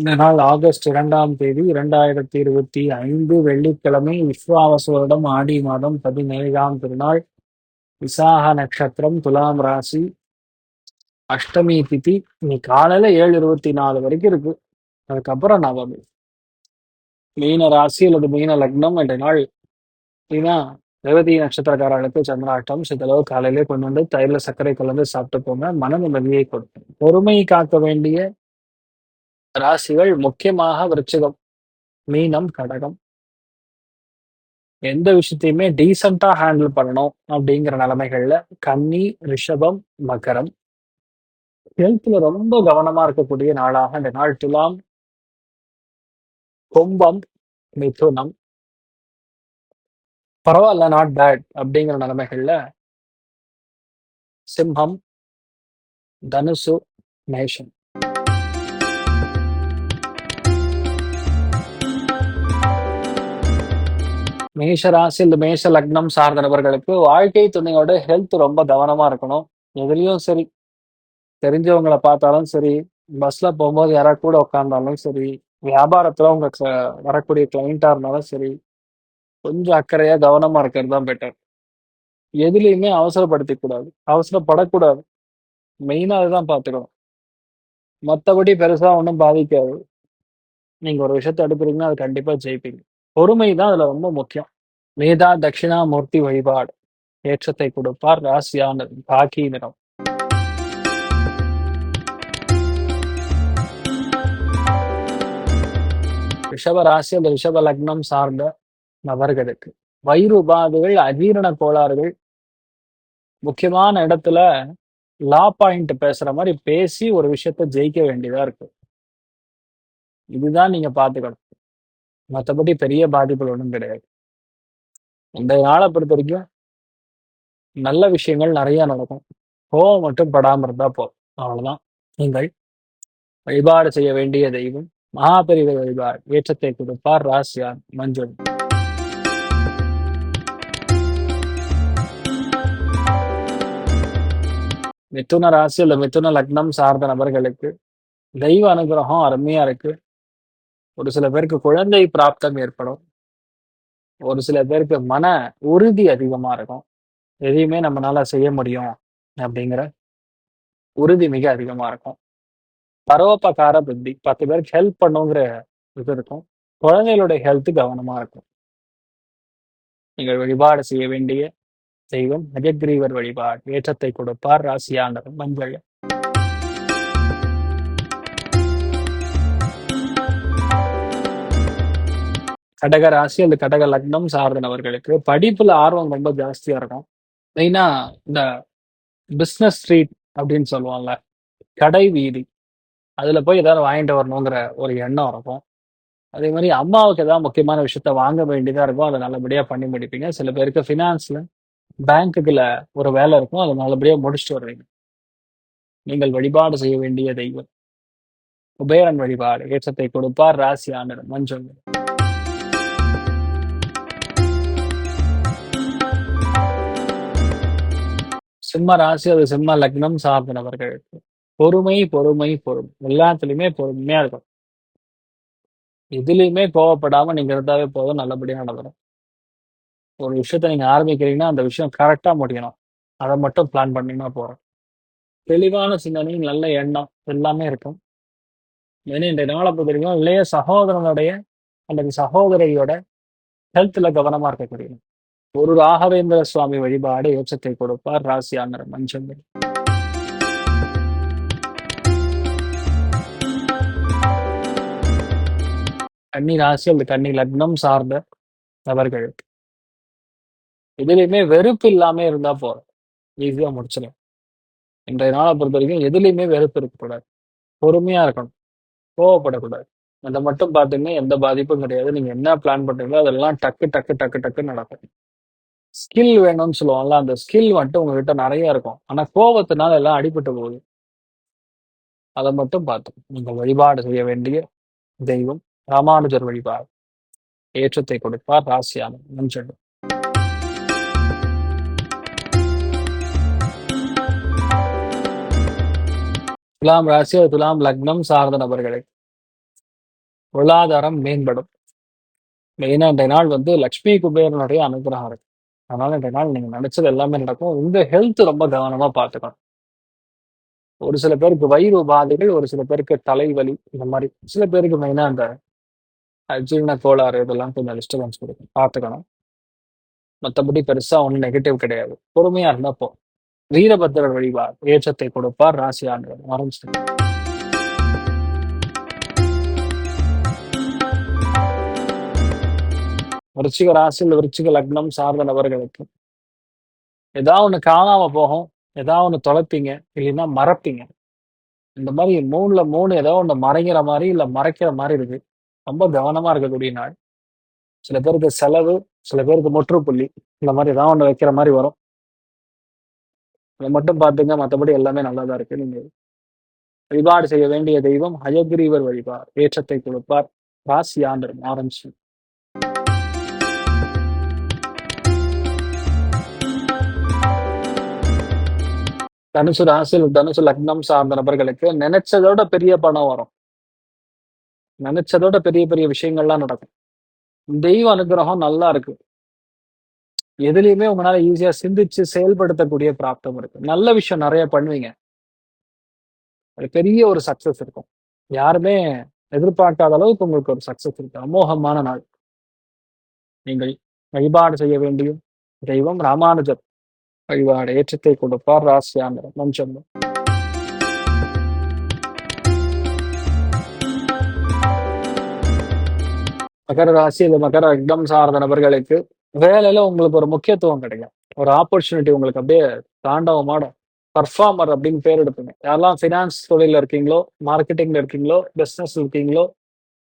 இந்த நாள் ஆகஸ்ட் இரண்டாம் தேதி இரண்டாயிரத்தி இருபத்தி ஐந்து வெள்ளிக்கிழமை விஸ்வாவசு வருடம் ஆடி மாதம் பதினேழாம் திருநாள் விசாக நட்சத்திரம் துலாம் ராசி அஷ்டமி திதி. இன்னைக்கு காலையில ஏழு இருபத்தி நாலு வரைக்கும் இருக்கு. அதுக்கப்புறம் நவமி. மீன ராசி அல்லது மீன லக்னம் என்ற நாள். ஏன்னா ரேவதி நட்சத்திரக்காரர்களுக்கு சந்திராட்டம் சிதளவு காலையிலே கொண்டு வந்து தயிரில் சர்க்கரை கலந்து சாப்பிட்டு போங்க மன நிம்மதியை கொடுக்கும். பொறுமை காக்க வேண்டிய ராசிகள் முக்கியமாக விருச்சிகம் மீனம் கடகம். எந்த விஷயத்தையுமே டீசெண்டா ஹேண்டில் பண்ணணும் அப்படிங்கிற நிலைமைகள்ல கன்னி ரிஷபம் மகரம். ஹெல்த்ல ரொம்ப கவனமா இருக்கக்கூடிய நாளாக இந்த நாள் துலாம் கும்பம் மிதுனம். பரவாயில்ல நாட் பேட் அப்படிங்கிற நிலைமைகள்ல சிம்ஹம் தனுசு மேஷம். மேஷ ராசி இந்த மேஷ லக்னம் சார்ந்த நபர்களுக்கு வாழ்க்கை துணையோட ஹெல்த் ரொம்ப கவனமா இருக்கணும். எதுலயும் சரி தெரிஞ்சவங்களை பார்த்தாலும் சரி பஸ்ல போகும்போது யாரா கூட உட்காந்தாலும் சரி வியாபாரத்துல உங்க வரக்கூடிய கிளைண்டா இருந்தாலும் சரி கொஞ்சம் அக்கறையா கவனமா இருக்கிறது தான் பெட்டர் எதுலையுமே அவசரப்படுத்திக் கூடாது. அவசரப்படக்கூடாது. மெயினா அதுதான் பார்த்துக்கணும். மற்றபடி பெருசா ஒன்றும் பாதிக்காது. நீங்க ஒரு விஷயத்தை எடுக்கிறீங்கன்னா அது கண்டிப்பா ஜெயிப்பீங்க. பொறுமை தான் அதுல ரொம்ப முக்கியம். மேதா தட்சிணாமூர்த்தி வழிபாடு. ஏற்றத்தை கொடுப்பார் ராசியான பாக்கி நிறம். ரிஷப ராசி அந்த ரிஷப லக்னம் சார்ந்த நபர்களுக்கு. வயிறு உபாதைகள் அஜீரண கோளாறுகள். முக்கியமான இடத்துல லா பாயிண்ட் பேசுற மாதிரி பேசி ஒரு விஷயத்த ஜெயிக்க வேண்டியதா இருக்கு. இதுதான் நீங்க பாத்துக்கணும் மற்றபடி பெரிய பாதிப்புகள் ஒன்றும் கிடையாது. இந்த நாளை பொறுத்த வரைக்கும் நல்ல விஷயங்கள் நிறைய நடக்கும். கோவம் மட்டும் படாம இருந்தா போதும். அவ்வளவுதான். நீங்கள் வழிபாடு செய்ய வேண்டிய தெய்வம் மகாபெரிவர் வழிபாடு. ஏற்றத்தை கொடுப்பார் ராசியார் மஞ்சள். மிதுன ராசி அல்ல மிதுன லக்னம் சார்ந்த நபர்களுக்கு தெய்வ அனுகிரகம் அருமையா இருக்கு. ஒரு சில பேருக்கு குழந்தை பிராப்தம் ஏற்படும். ஒரு சில பேருக்கு மன உறுதி அதிகமாக இருக்கும். எதையுமே நம்மளால செய்ய முடியும் அப்படிங்கிற உறுதி மிக அதிகமாக இருக்கும். பரோபகார புத்தி. பத்து பேருக்கு ஹெல்ப் பண்ணுங்கிற இது இருக்கும். குழந்தைகளுடைய ஹெல்த் கவனமா இருக்கும். நீங்கள் வழிபாடு செய்ய வேண்டிய தெய்வம் நஜகிரீவர் வழிபாடு. ஏற்றத்தை கொடுப்பார் ராசியானவர் மஞ்சள் கடக ராசி அந்த கடக லக்னம் சார்ந்தவர்களுக்கு படிப்புல ஆர்வம் ரொம்ப ஜாஸ்தியா இருக்கும். மெயினா இந்த பிஸ்னஸ் ஸ்ட்ரீட் அப்படின்னு சொல்லுவாங்கல்ல கடை வீதி அதுல போய் ஏதாவது வாங்கிட்டு வரணுங்கிற ஒரு எண்ணம் இருக்கும். அதே மாதிரி அம்மாவுக்கு ஏதாவது முக்கியமான விஷயத்த வாங்க வேண்டியதா இருக்கும் அதை நல்லபடியா பண்ணி முடிப்பீங்க. சில பேருக்கு ஃபினான்ஸ்ல பேங்க்குல ஒரு வேலை இருக்கும் அதை நல்லபடியா முடிச்சுட்டு வருவீங்க. நீங்கள் வழிபாடு செய்ய வேண்டிய தெய்வம். குபேரன் வழிபாடு ஏற்றத்தை கொடுப்பார் ராசி ஆண்டர் மஞ்சள். சிம்ம ராசி அது சிம்ம லக்னம் சார்ந்த நபர்களுக்கு பொறுமை பொறுமை பொறுமை. எல்லாத்துலயுமே பொறுமையா இருக்கும் எதுலையுமே கோவப்படாம நீங்க இருந்தாவே போதும் நல்லபடியா நடந்துடும் ஒரு விஷயத்த நீங்க ஆரம்பிக்கிறீங்கன்னா அந்த விஷயம் கரெக்டா முடியணும். அதை மட்டும் பிளான் பண்ணீங்கன்னா போறோம் தெளிவான சிந்தனை நல்ல எண்ணம் எல்லாமே இருக்கும். ஏன்னா இந்த நாளை பொறுத்தவரைக்கும் இளைய சகோதரனுடைய அல்லது சகோதரியோட ஹெல்த்ல கவனமா இருக்கக்கூடிய ஒரு ராகவேந்திர சுவாமி வழிபாடு யோசத்தை கொடுப்பார் ராசியான மஞ்சள். கன்னி ராசி அல்லது கன்னி லக்னம் சார்ந்த நபர்கள். எதுலையுமே வெறுப்பு இல்லாம இருந்தா போதும். ஈஸியா முடிச்சிடும் இன்றைய நாளை பொறுத்த வரைக்கும் எதுலையுமே வெறுப்பு இருக்கக்கூடாது. பொறுமையா இருக்கணும். கோவப்படக்கூடாது. அதை மட்டும் பார்த்தீங்கன்னா எந்த பாதிப்பும் கிடையாது. நீங்க என்ன பிளான் பண்றீங்களோ அதெல்லாம் டக்கு டக்கு டக்கு டக்கு நடக்கும். ஸ்கில் வேணும்னு சொல்லுவாங்கல்ல அந்த ஸ்கில் வந்துட்டு உங்ககிட்ட நிறைய இருக்கும். ஆனா கோபத்தினால எல்லாம் அடிபட்டு போகுது. அதை மட்டும் பார்த்து நீங்கள் வழிபாடு செய்ய வேண்டிய தெய்வம் ராமானுஜர் வழிபாடு. ஏற்றத்தை கொடுப்பார் ராசியான நன்றி. துலாம் ராசி அது துலாம் லக்னம் சார்ந்த நபர்களை. பொருளாதாரம் மேம்படும். மெயினா இன்றைய நாள் வந்து லக்ஷ்மி குபேரனுடைய அனுகிரகம் இருக்கு. அதனால இன்றைய நாள் நீங்க நினைச்சது எல்லாமே நடக்கும். உங்க ஹெல்த் ரொம்ப கவனமா பார்த்துக்கணும். ஒரு சில பேருக்கு வயிறு உபாதைகள் ஒரு சில பேருக்கு தலைவலி இந்த மாதிரி. சில பேருக்கு மெயினா அந்த அஜீரண கோளாறு இதெல்லாம் கொஞ்சம் டிஸ்டர்பன்ஸ் கொடுக்கும். பார்த்துக்கணும். மற்றபடி பெருசா ஒண்ணும் நெகட்டிவ் கிடையாது. பொறுமையா இருந்தா போ வீரபத்திரர் வழிபார் ஏற்றத்தை கொடுப்பார் ராசி ஆண்டு ஆரம்பிச்சு விருச்சிக ராசியில் விருச்சிக லக்னம் சார்ந்த நபர்களுக்கு ஏதாவது ஒண்ணு காணாம போகும் ஏதாவது ஒண்ணு தொலைப்பீங்க இல்லைன்னா மறப்பீங்க. இந்த மாதிரி மூணுல மூணு ஏதோ ஒண்ணு மறைங்கிற மாதிரி இல்ல மறைக்கிற மாதிரி இருக்கு. ரொம்ப கவனமா இருக்கக்கூடிய நாள். சில பேருக்கு செலவு சில பேருக்கு முற்றுப்புள்ளி இந்த மாதிரி ஏதாவது ஒண்ணு வைக்கிற மாதிரி வரும். அதை மட்டும் பார்த்துங்க மற்றபடி எல்லாமே நல்லா தான் இருக்கு. நீங்க வழிபாடு செய்ய வேண்டிய தெய்வம் ஹயகிரீவர் வழிபார் ஏற்றத்தை கொடுப்பார். ராசி ஆண்டர் ஆரம்பிச்சு. தனுசு ராசியில் தனுசு லக்னம் சார்ந்த நபர்களுக்கு நினைச்சதோட பெரிய பணம் வரும். நினைச்சதோட பெரிய பெரிய விஷயங்கள்லாம் நடக்கும். தெய்வ அனுகிரகம் நல்லா இருக்கு. எதுலையுமே உங்களால ஈஸியா சிந்திச்சு செயல்படுத்தக்கூடிய பிராப்தம் இருக்கு. நல்ல விஷயம் நிறைய பண்ணுவீங்க. அது பெரிய ஒரு சக்சஸ் இருக்கும். யாருமே எதிர்பார்க்காத அளவுக்கு உங்களுக்கு ஒரு சக்சஸ் இருக்கு. அமோகமான நாள். நீங்கள் வழிபாடு செய்ய வேண்டியும் தெய்வம் ராமானுஜர். வழிபாடு ஏற்றத்தை கொடுப்பார் ராசியாந்திரம் மஞ்சள் மகர ராசி இந்த மகர லக்னம் சார்ந்த நபர்களுக்கு வேலையில உங்களுக்கு ஒரு முக்கியத்துவம் கிடைக்கும். ஒரு ஆப்பர்ச்சுனிட்டி உங்களுக்கு அப்படியே தாண்டவமாடும் பர்ஃபார்மர் அப்படின்னு பேர் எடுப்பீங்க. யாரெல்லாம் ஃபினான்ஸ் தொழில இருக்கீங்களோ மார்க்கெட்டிங்ல இருக்கீங்களோ பிசினஸ் இருக்கீங்களோ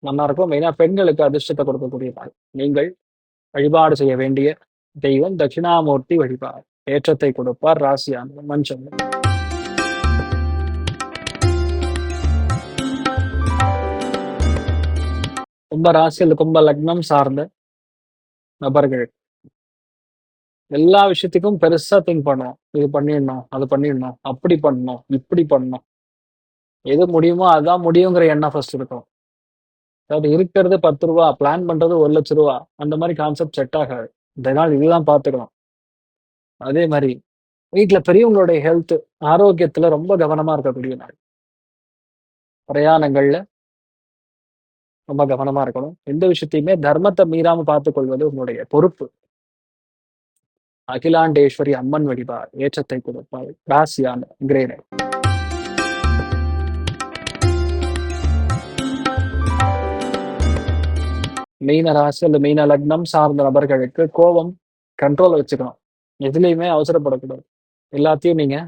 நல்லா இருக்கும் மெயினா பெண்களுக்கு அதிர்ஷ்டத்தை கொடுக்கக்கூடிய நாள் நீங்கள் வழிபாடு செய்ய வேண்டிய தெய்வம் தட்சிணாமூர்த்தி வழிபாடு. ஏற்றத்தை கொடுப்பார் ராசியான மஞ்சள். கும்ப ராசியில் கும்ப லக்னம் சார்ந்த நபர்கள். எல்லா விஷயத்துக்கும் பெருசா திங்க் பண்ணுவோம். இது பண்ணிடணும் அது பண்ணிடணும் அப்படி பண்ணணும் இப்படி பண்ணணும். எது முடியுமோ அதான் முடியுங்கிற எண்ணம் ஃபர்ஸ்ட் இருக்கும். அதாவது இருக்கிறது பத்து ரூபா பிளான் பண்றது ஒரு லட்ச ரூபா அந்த மாதிரி கான்செப்ட் செட் ஆகாது. இந்த நாள் இதுதான் பார்த்துக்கணும். அதே மாதிரி வீட்டுல பெரியவங்களுடைய ஹெல்த் ஆரோக்கியத்துல ரொம்ப கவனமா இருக்கக்கூடிய நாள். பிரயாணங்கள்ல ரொம்ப கவனமா இருக்கணும். எந்த விஷயத்தையுமே தர்மத்தை மீறாமல் பார்த்துக்கொள்வது உங்களுடைய பொறுப்பு. அகிலாண்டேஸ்வரி அம்மன் வடிவார் ஏற்றத்தை கொடுப்பாள். ராசியான கிரேனை மீன ராசி அல்லது மீன லக்னம் சார்ந்த நபர்களுக்கு கோபம் கண்ட்ரோல வச்சுக்கணும். எதுலேயுமே அவசரப்படக்கூடாது. எல்லாத்தையும் நீங்கள்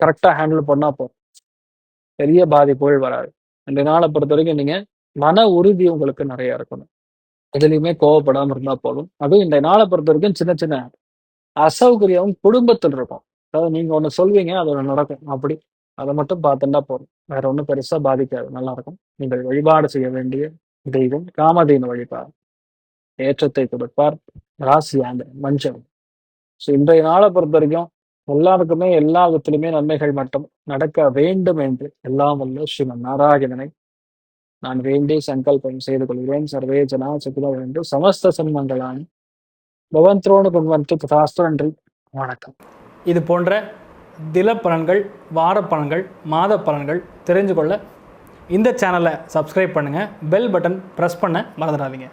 கரெக்டாக ஹேண்டில் பண்ணால் போதும். பெரிய பாதிப்புகள் வராது. இந்த நாளை பொறுத்த வரைக்கும் நீங்கள் மன உறுதி உங்களுக்கு நிறைய இருக்கணும். எதுலையுமே கோவப்படாமல் இருந்தால் போதும். அதுவும் இந்த நாளை பொறுத்த வரைக்கும் சின்ன சின்ன அசௌகரியம் குடும்பத்தில் இருக்கும். அதாவது நீங்கள் ஒன்று சொல்வீங்க அது ஒன்று நடக்கும். அப்படி. அதை மட்டும் பார்த்துட்டா போதும். வேற ஒன்றும் பெருசாக பாதிக்காது. நல்லா இருக்கும் நீங்கள் வழிபாடு செய்ய வேண்டிய தெய்வம் காமதேனு வழிபாடு. ஏற்றத்தை கொடுப்பார். ராசி ஆண்டு மஞ்சள். ஸோ இன்றைய நாளை பொறுத்த வரைக்கும் எல்லாருக்குமே எல்லா விதத்திலுமே நன்மைகள் மட்டும் நடக்க வேண்டும் என்று எல்லாம் வல்ல ஸ்ரீமன் நாராயணனை நான் வேண்டி சங்கல்பம் செய்து கொள்கிறேன். சர்வே ஜனா சுகுல என்று சமஸ்த சன்மங்களான் பவந்தோடு கொண்டு வந்து ததாஸ்து நன்றி. வணக்கம். இது போன்ற தில பலன்கள் வார பலன்கள் மாத பலன்கள் தெரிஞ்சு கொள்ள இந்த சேனலை சப்ஸ்கிரைப் பண்ணுங்கள் பெல் பட்டன் ப்ரெஸ் பண்ண மறந்துடாதீங்க.